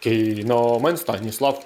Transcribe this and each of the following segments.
Кіномен Станіслав.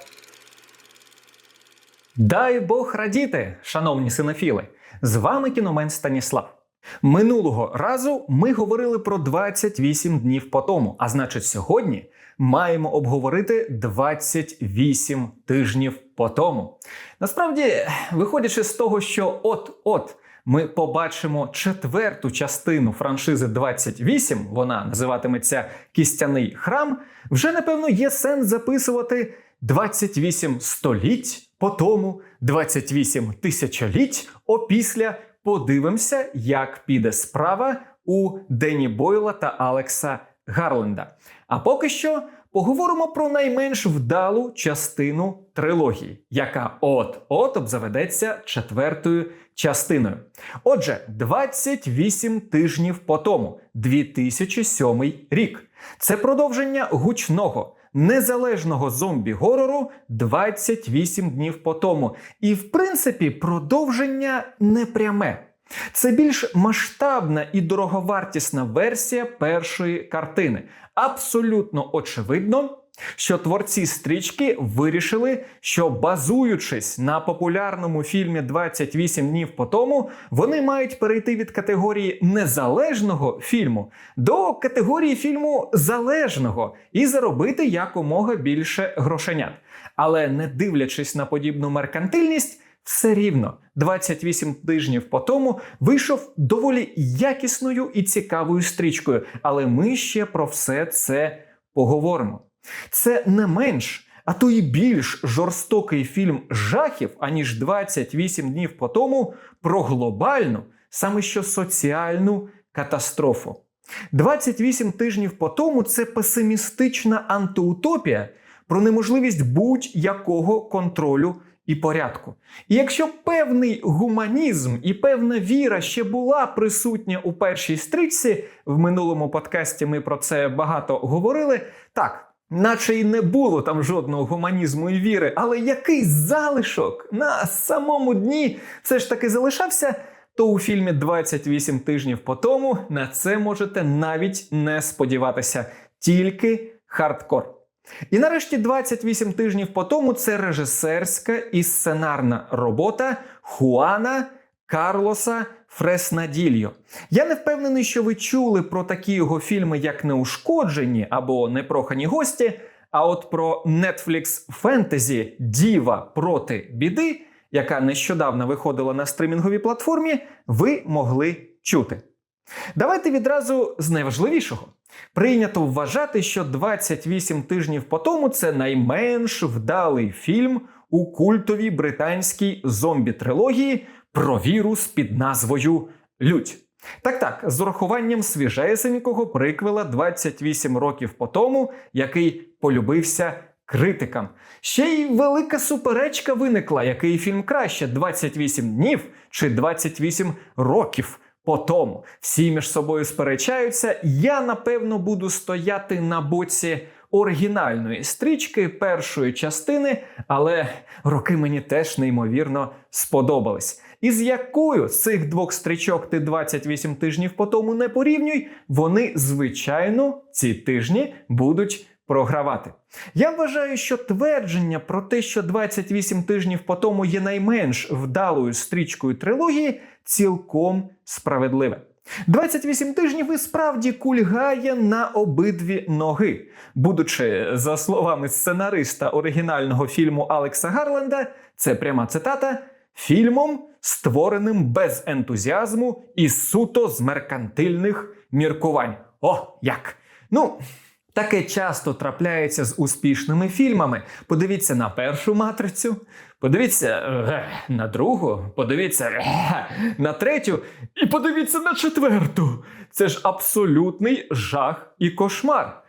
Дай Бог радіти, шановні синофіли! З вами кіномен Станіслав. Минулого разу ми говорили про 28 днів по тому, а значить, сьогодні маємо обговорити 28 тижнів по тому. Насправді, виходячи з того, що от-от ми побачимо четверту частину франшизи 28, вона називатиметься Кістяний храм. Вже напевно є сенс записувати 28 століть по тому, 28 тисячоліть опісля. Подивимося, як піде справа у Дені Бойла та Алекса Гарленда. А поки що поговоримо про найменш вдалу частину трилогії, яка от-от обзаведеться четвертою частиною. Отже, 28 тижнів по тому, 2007 рік. Це продовження гучного. Незалежного зомбі-горору 28 днів по тому. І, в принципі, продовження непряме. Це більш масштабна і дороговартісна версія першої картини. Абсолютно очевидно, що творці стрічки вирішили, що базуючись на популярному фільмі 28 днів по тому, вони мають перейти від категорії незалежного фільму до категорії фільму залежного і заробити якомога більше грошенят. Але не дивлячись на подібну меркантильність. Все рівно 28 тижнів по тому вийшов доволі якісною і цікавою стрічкою, але ми ще про все це поговоримо. Це не менш, а то і більш жорстокий фільм жахів, аніж 28 днів по тому про глобальну, саме що соціальну катастрофу. 28 тижнів по тому це песимістична антиутопія про неможливість будь-якого контролю і порядку. І якщо певний гуманізм і певна віра ще була присутня у першій стрічці, в минулому подкасті ми про це багато говорили. Так. Наче й не було там жодного гуманізму і віри, але який залишок на самому дні все ж таки залишався, то у фільмі 28 тижнів по тому на це можете навіть не сподіватися, тільки хардкор. І нарешті 28 тижнів по тому це режисерська і сценарна робота Хуана Карлоса Фреснадільо. Я не впевнений, що ви чули про такі його фільми, як Неушкоджені або Непрохані гості. А от про Netflix фентезі Діва проти біди, яка нещодавно виходила на стримінговій платформі, ви могли чути. Давайте відразу з найважливішого. Прийнято вважати, що 28 тижнів по тому це найменш вдалий фільм у культовій британській зомбі-трилогії про вірус під назвою Людь. Так так, з урахуванням свіжесенького приквела 28 років по тому, який полюбився критикам. Ще й велика суперечка виникла, який фільм краще: 28 днів чи 28 років. По тому всі між собою сперечаються. Я напевно буду стояти на боці оригінальної стрічки першої частини, але роки мені теж неймовірно сподобались. І з якою з цих двох стрічок ти 28 тижнів по тому не порівнюй, вони, звичайно, ці тижні будуть програвати. Я вважаю, що твердження про те, що 28 тижнів по тому є найменш вдалою стрічкою трилогії, цілком справедливе. 28 тижнів і справді кульгає на обидві ноги. Будучи, за словами сценариста оригінального фільму Алекса Гарленда, це пряма цитата, фільмом, створеним без ентузіазму і суто з меркантильних міркувань. О, як! Ну, Таке часто трапляється з успішними фільмами. Подивіться на першу матрицю, подивіться е, на другу, подивіться е, на третю, і подивіться на четверту. Це ж абсолютний жах і кошмар.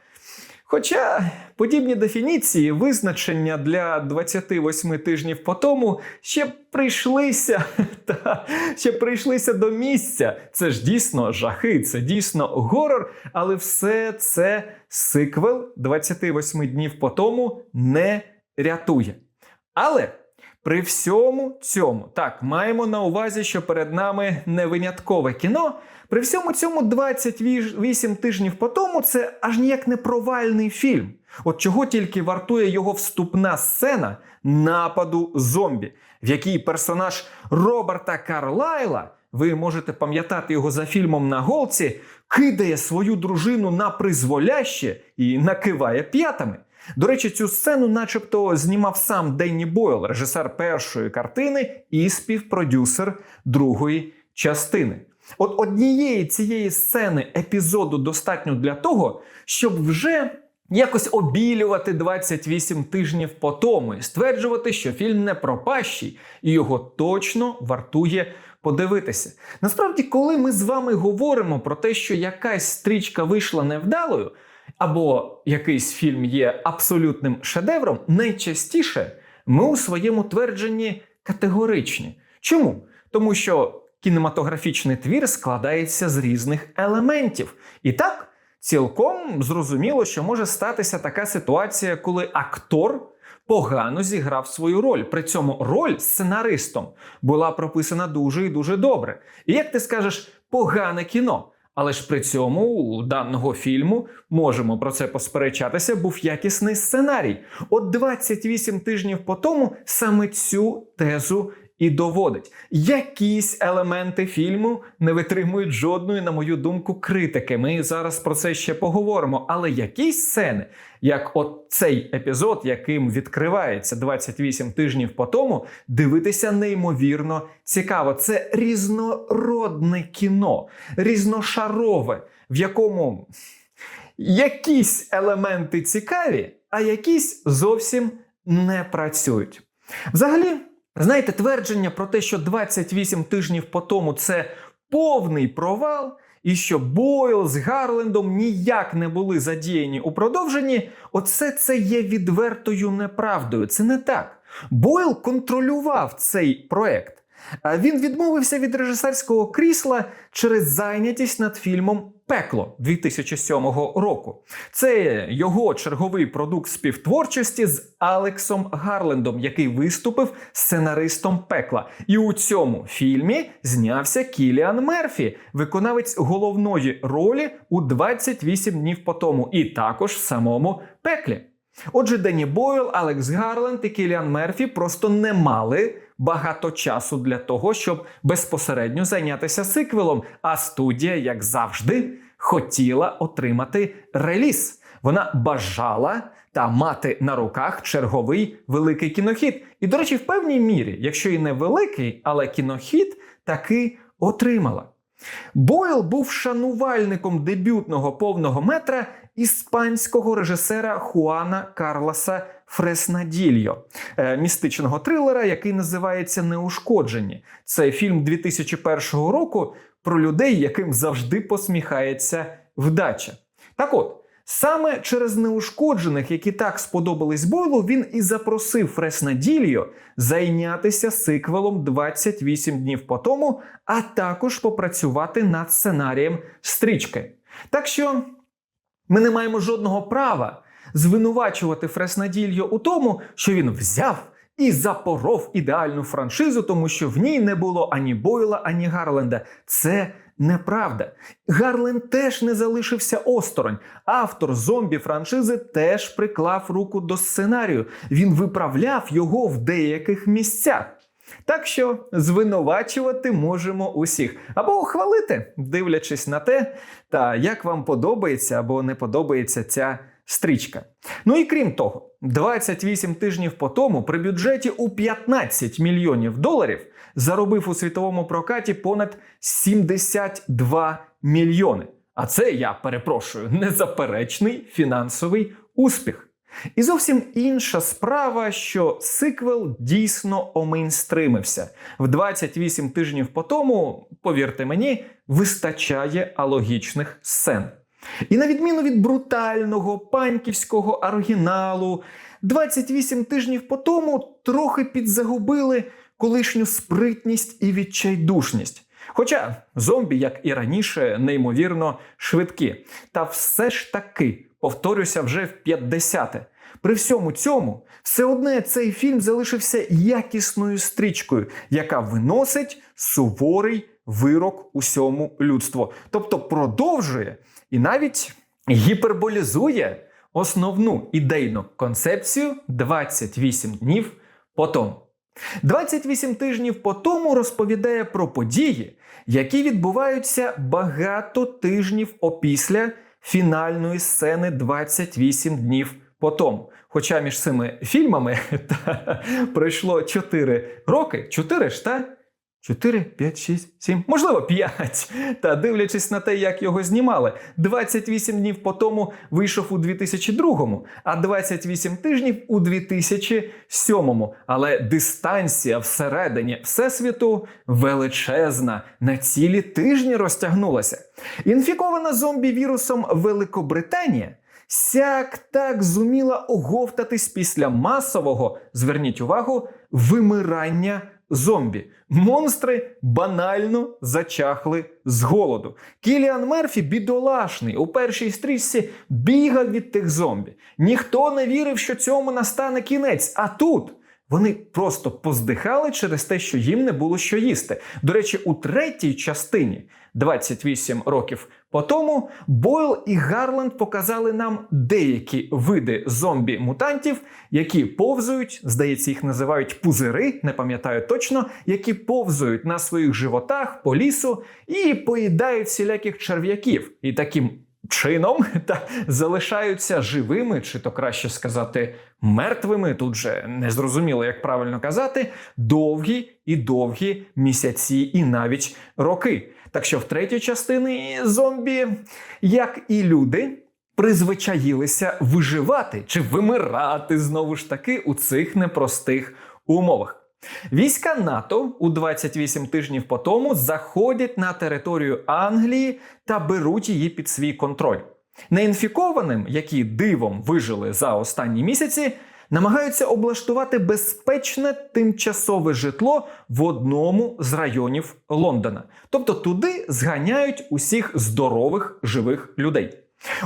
Хоча подібні дефініції, визначення для 28 тижнів по тому ще прийшлися та ще прийшлися до місця. Це ж дійсно жахи, це дійсно горор, але все це сиквел 28 днів по тому не рятує. Але При всьому цьому, так, маємо на увазі, що перед нами не виняткове кіно. При всьому цьому 28 тижнів по тому це аж ніяк не провальний фільм. От чого тільки вартує його вступна сцена нападу зомбі, в якій персонаж Роберта Карлайла, ви можете пам'ятати його за фільмом на голці, кидає свою дружину на призволяще і накиває п'ятами. До речі, цю сцену, начебто, знімав сам Денні Бойл, режисер першої картини і співпродюсер другої частини. От однієї цієї сцени епізоду достатньо для того, щоб вже якось обілювати 28 тижнів по тому і стверджувати, що фільм не пропащий і його точно вартує подивитися. Насправді, коли ми з вами говоримо про те, що якась стрічка вийшла невдалою, або якийсь фільм є абсолютним шедевром, найчастіше ми у своєму твердженні категоричні. Чому? Тому що кінематографічний твір складається з різних елементів. І так, цілком зрозуміло, що може статися така ситуація, коли актор погано зіграв свою роль. При цьому роль сценаристом була прописана дуже і дуже добре. І як ти скажеш, погане кіно. Але ж при цьому у даного фільму можемо про це посперечатися. Був якісний сценарій. От 28 тижнів по тому саме цю тезу і доводить. Якісь елементи фільму не витримують жодної, на мою думку, критики. Ми зараз про це ще поговоримо. Але якісь сцени, як от цей епізод, яким відкривається 28 тижнів по тому, дивитися неймовірно цікаво. Це різнородне кіно, різношарове, в якому якісь елементи цікаві, а якісь зовсім не працюють. Взагалі. Знаєте, твердження про те, що 28 тижнів по тому це повний провал, і що Бойл з Гарлендом ніяк не були задіяні у продовженні, оце це є відвертою неправдою. Це не так. Бойл контролював цей проект. Він відмовився від режисерського крісла через зайнятість над фільмом Пекло 2007 року. Це його черговий продукт співтворчості з Алексом Гарлендом, який виступив сценаристом пекла. І у цьому фільмі знявся Кіліан Мерфі, виконавець головної ролі у 28 днів по тому, і також в самому пеклі. Отже, Денні Бойл, Алекс Гарленд і Кіліан Мерфі просто не мали багато часу для того, щоб безпосередньо зайнятися сиквелом. А студія, як завжди, хотіла отримати реліз. Вона бажала та мати на руках черговий великий кінохід. І, до речі, в певній мірі, якщо і не великий, але кінохід таки отримала. Бойл був шанувальником дебютного повного метра іспанського режисера Хуана Карлоса Фреснадільо, е, містичного трилера, який називається Неушкоджені. Це фільм 2001 року про людей, яким завжди посміхається вдача. Так от. Саме через неушкоджених, які так сподобались Бойлу, він і запросив Фреснадільо зайнятися сиквелом 28 днів по тому, а також попрацювати над сценарієм стрічки. Так що ми не маємо жодного права звинувачувати Фреснадільо у тому, що він взяв і запоров ідеальну франшизу, тому що в ній не було ані Бойла, ані Гарленда. Це неправда. Гарленд теж не залишився осторонь. Автор зомбі франшизи теж приклав руку до сценарію. Він виправляв його в деяких місцях. Так що звинувачувати можемо усіх або ухвалити, дивлячись на те, та як вам подобається або не подобається ця стрічка. Ну і крім того, 28 тижнів по тому при бюджеті у 15 мільйонів доларів заробив у світовому прокаті понад 72 мільйони. А це я перепрошую незаперечний фінансовий успіх. І зовсім інша справа, що сиквел дійсно омейнстримився. В 28 тижнів по тому, повірте мені, вистачає алогічних сцен. І на відміну від брутального панківського оригіналу, 28 тижнів по тому трохи підзагубили колишню спритність і відчайдушність. Хоча зомбі, як і раніше, неймовірно швидкі. Та все ж таки, повторюся вже в 50-те. При всьому цьому, все одне цей фільм залишився якісною стрічкою, яка виносить суворий вирок усьому людству. Тобто продовжує і навіть гіперболізує основну ідейну концепцію 28 днів по тому. 28 тижнів по тому розповідає про події, які відбуваються багато тижнів опісля фінальної сцени 28 днів по тому. Хоча між цими фільмами та, пройшло 4 роки, 4 ж та 4, 5, 6, 7, можливо, 5. Та дивлячись на те, як його знімали, 28 днів по тому вийшов у 2002, а 28 тижнів у 2007. Але дистанція всередині всесвіту величезна, на цілі тижні розтягнулася. Інфікована зомбі вірусом Великобританія сяк так зуміла оговтатись після масового, зверніть увагу, вимирання зомбі. Монстри банально зачахли з голоду. Кіліан Мерфі, бідолашний, у першій стрічці бігав від тих зомбі. Ніхто не вірив, що цьому настане кінець. А тут. Вони просто поздихали через те, що їм не було що їсти. До речі, у третій частині 28 років по тому Бойл і Гарленд показали нам деякі види зомбі-мутантів, які повзують, здається, їх називають пузири, не пам'ятаю точно, які повзують на своїх животах по лісу і поїдають всіляких черв'яків. І таким чином та залишаються живими, чи то краще сказати, мертвими. Тут же не зрозуміло, як правильно казати, довгі і довгі місяці, і навіть роки. Так що в третій частині зомбі, як і люди, призвичаїлися виживати чи вимирати знову ж таки у цих непростих умовах. Війська НАТО у 28 тижнів по тому заходять на територію Англії та беруть її під свій контроль. Неінфікованим, які дивом вижили за останні місяці, намагаються облаштувати безпечне тимчасове житло в одному з районів Лондона. Тобто туди зганяють усіх здорових живих людей.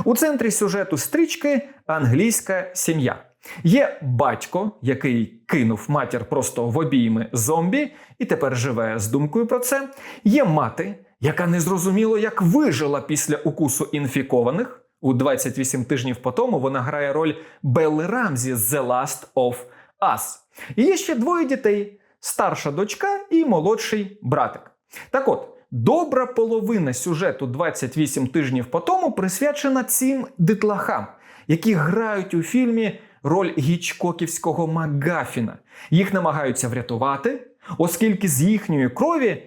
У центрі сюжету стрічки англійська сім'я. Є батько, який кинув матір просто в обійми зомбі і тепер живе з думкою про це. Є мати, яка незрозуміло як вижила після укусу інфікованих. У 28 тижнів по тому вона грає роль Белли Рамзі з The Last of Us. І є ще двоє дітей: старша дочка і молодший братик. Так от, добра половина сюжету 28 тижнів по тому присвячена цим дитлахам, які грають у фільмі роль гічкоківського Магафіна. Їх намагаються врятувати, оскільки з їхньої крові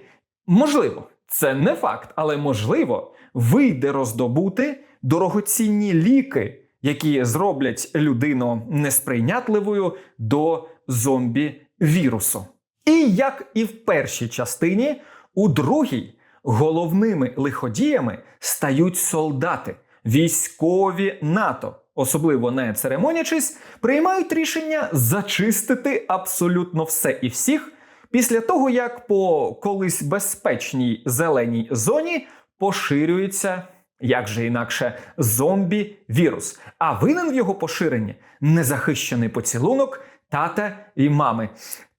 можливо, це не факт, але можливо, вийде роздобути дорогоцінні ліки, які зроблять людину несприйнятливою до зомбі-вірусу. І як і в першій частині, у другій головними лиходіями стають солдати, військові НАТО. Особливо не церемонячись, приймають рішення зачистити абсолютно все і всіх після того, як по колись безпечній зеленій зоні поширюється, як же інакше, зомбі-вірус. А винен в його поширенні незахищений поцілунок тата і мами.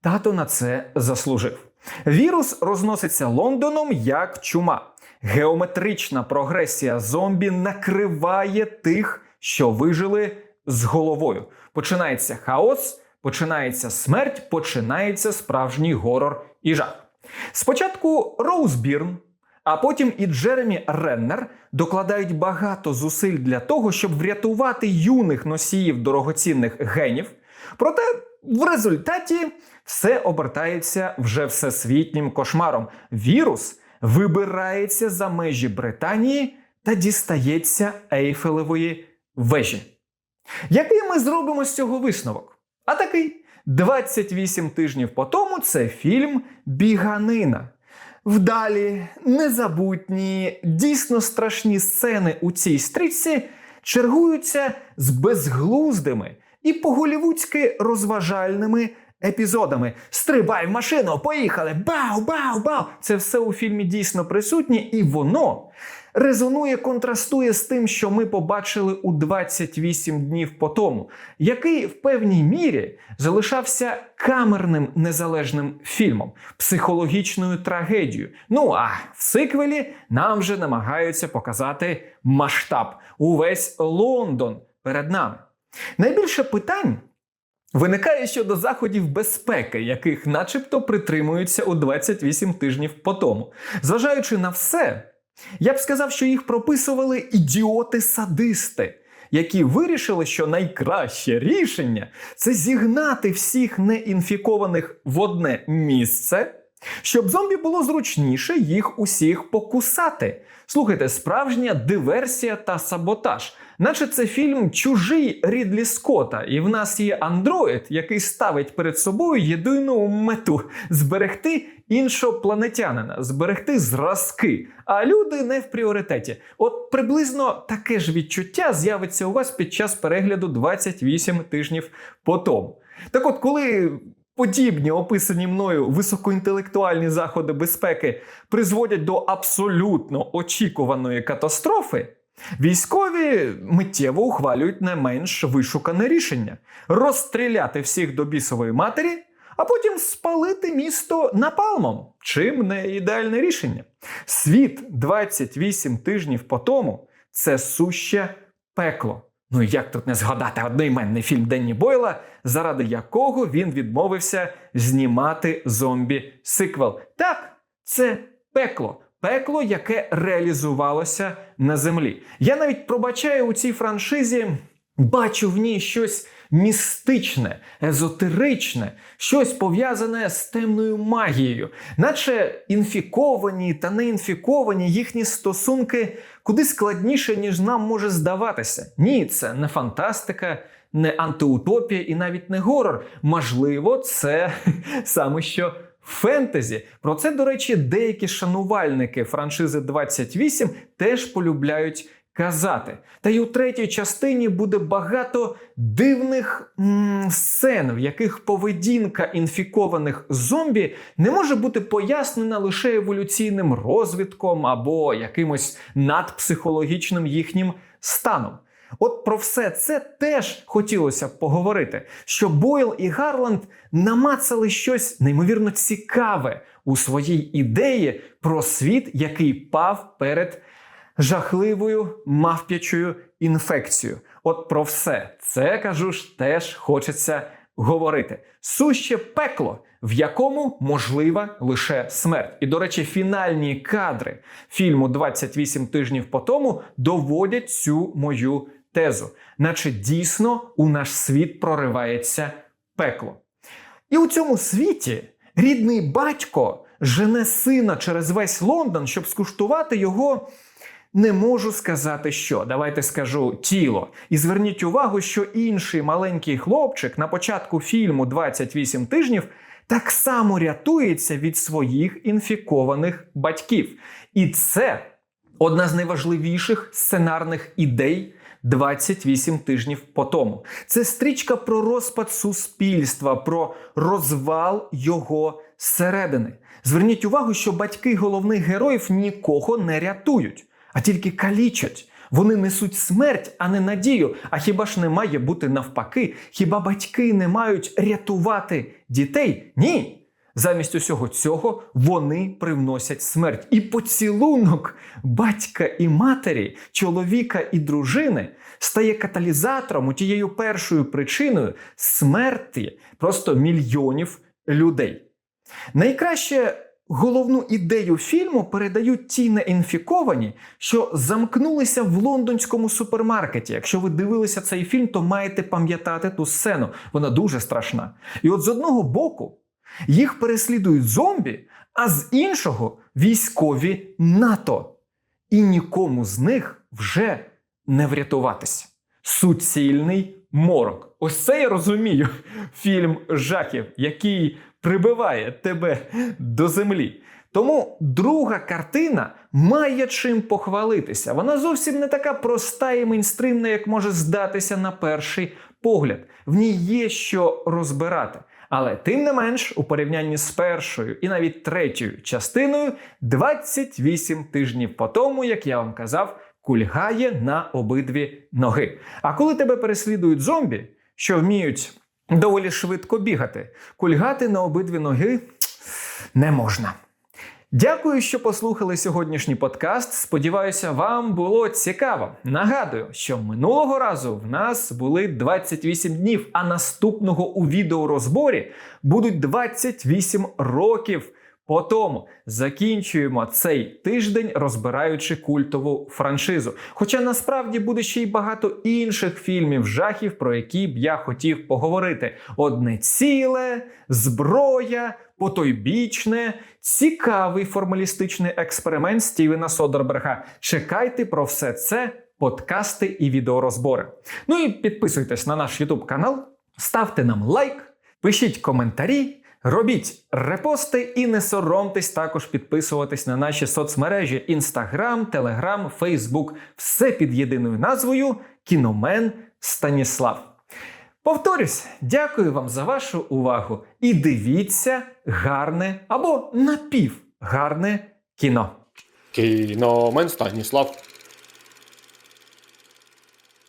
Тато на це заслужив. Вірус розноситься Лондоном як чума. Геометрична прогресія зомбі накриває тих, що вижили з головою. Починається хаос, починається смерть, починається справжній горор і жах. Спочатку Роуз Бірн, а потім і Джеремі Реннер докладають багато зусиль для того, щоб врятувати юних носіїв дорогоцінних генів. Проте в результаті все обертається вже всесвітнім кошмаром. Вірус вибирається за межі Британії та дістається Ейфелевої вежі. Який ми зробимо з цього висновок? А такий 28 тижнів по тому це фільм Біганина. Вдалі, незабутні, дійсно страшні сцени у цій стрічці чергуються з безглуздими і по-голівудськи розважальними епізодами. Стрибай в машину, поїхали! Бау, бау, бау! Це все у фільмі дійсно присутнє, і воно резонує, контрастує з тим, що ми побачили у 28 днів по тому, який в певній мірі залишався камерним незалежним фільмом, психологічною трагедією. Ну а в сиквелі нам вже намагаються показати масштаб увесь Лондон перед нами. Найбільше питань. Виникає щодо заходів безпеки, яких начебто притримуються у 28 тижнів по тому. Зважаючи на все, я б сказав, що їх прописували ідіоти-садисти, які вирішили, що найкраще рішення це зігнати всіх неінфікованих в одне місце, щоб зомбі було зручніше їх усіх покусати. Слухайте, справжня диверсія та саботаж. Наче це фільм чужий Рідлі Скотта, і в нас є андроїд, який ставить перед собою єдину мету зберегти іншопланетянина, зберегти зразки. А люди не в пріоритеті. От приблизно таке ж відчуття з'явиться у вас під час перегляду 28 тижнів по тому. Так от, коли подібні описані мною високоінтелектуальні заходи безпеки призводять до абсолютно очікуваної катастрофи. Військові миттєво ухвалюють не менш вишукане рішення розстріляти всіх до бісової матері, а потім спалити місто напалмом. Чим не ідеальне рішення? Світ 28 тижнів по тому це суще пекло. Ну і як тут не згадати одноіменний фільм Денні Бойла, заради якого він відмовився знімати зомбі-сиквел. Так, це пекло. Пекло, яке реалізувалося на землі. Я навіть пробачаю у цій франшизі, бачу в ній щось містичне, езотеричне, щось пов'язане з темною магією, наче інфіковані та неінфіковані їхні стосунки куди складніше, ніж нам може здаватися. Ні, це не фантастика. Не антиутопія і навіть не горор. Можливо, це саме що фентезі. Про це, до речі, деякі шанувальники франшизи 28 теж полюбляють казати. Та й у третій частині буде багато дивних м- сцен, в яких поведінка інфікованих зомбі не може бути пояснена лише еволюційним розвитком або якимось надпсихологічним їхнім станом. От про все це теж хотілося б поговорити, що Бойл і Гарланд намацали щось неймовірно цікаве у своїй ідеї про світ, який пав перед жахливою мавп'ячою інфекцією. От про все це кажу ж теж хочеться говорити. Суще пекло, в якому можлива лише смерть. І, до речі, фінальні кадри фільму «28 тижнів по тому доводять цю мою тезу, наче дійсно у наш світ проривається пекло. І у цьому світі рідний батько жене сина через весь Лондон, щоб скуштувати його. Не можу сказати, що. Давайте скажу тіло. І зверніть увагу, що інший маленький хлопчик на початку фільму 28 тижнів так само рятується від своїх інфікованих батьків. І це одна з найважливіших сценарних ідей 28 тижнів по тому. Це стрічка про розпад суспільства, про розвал його зсередини. Зверніть увагу, що батьки головних героїв нікого не рятують, а тільки калічать. Вони несуть смерть, а не надію. А хіба ж не має бути навпаки? Хіба батьки не мають рятувати дітей? Ні. Замість усього цього вони привносять смерть. І поцілунок батька і матері, чоловіка і дружини стає каталізатором, тією першою причиною смерті просто мільйонів людей. Найкраще головну ідею фільму передають ті неінфіковані, що замкнулися в лондонському супермаркеті. Якщо ви дивилися цей фільм, то маєте пам'ятати ту сцену. Вона дуже страшна. І от з одного боку їх переслідують зомбі, а з іншого військові НАТО. І нікому з них вже не врятуватися. Суцільний морок. Ось це я розумію. Фільм жахів, який прибиває тебе до землі. Тому друга картина має чим похвалитися. Вона зовсім не така проста і мейнстримна, як може здатися на перший погляд. В ній є що розбирати. Але тим не менш, у порівнянні з першою і навіть третьою частиною 28 тижнів по тому, як я вам казав, кульгає на обидві ноги. А коли тебе переслідують зомбі, що вміють доволі швидко бігати, кульгати на обидві ноги не можна. Дякую, що послухали сьогоднішній подкаст. Сподіваюся, вам було цікаво. Нагадую, що минулого разу в нас були 28 днів, а наступного у відеорозборі будуть 28 років. По тому закінчуємо цей тиждень, розбираючи культову франшизу. Хоча насправді буде ще й багато інших фільмів жахів, про які б я хотів поговорити: одне ціле, зброя, потойбічне, цікавий формалістичний експеримент Стівена Содерберга. Чекайте про все це, подкасти і відеорозбори. Ну і підписуйтесь на наш YouTube канал, ставте нам лайк, пишіть коментарі. Робіть репости і не соромтесь також підписуватись на наші соцмережі Instagram, Telegram, Facebook. Все під єдиною назвою Кіномен Станіслав. Повторюсь, дякую вам за вашу увагу і дивіться гарне або напівгарне кіно. Кіномен Станіслав.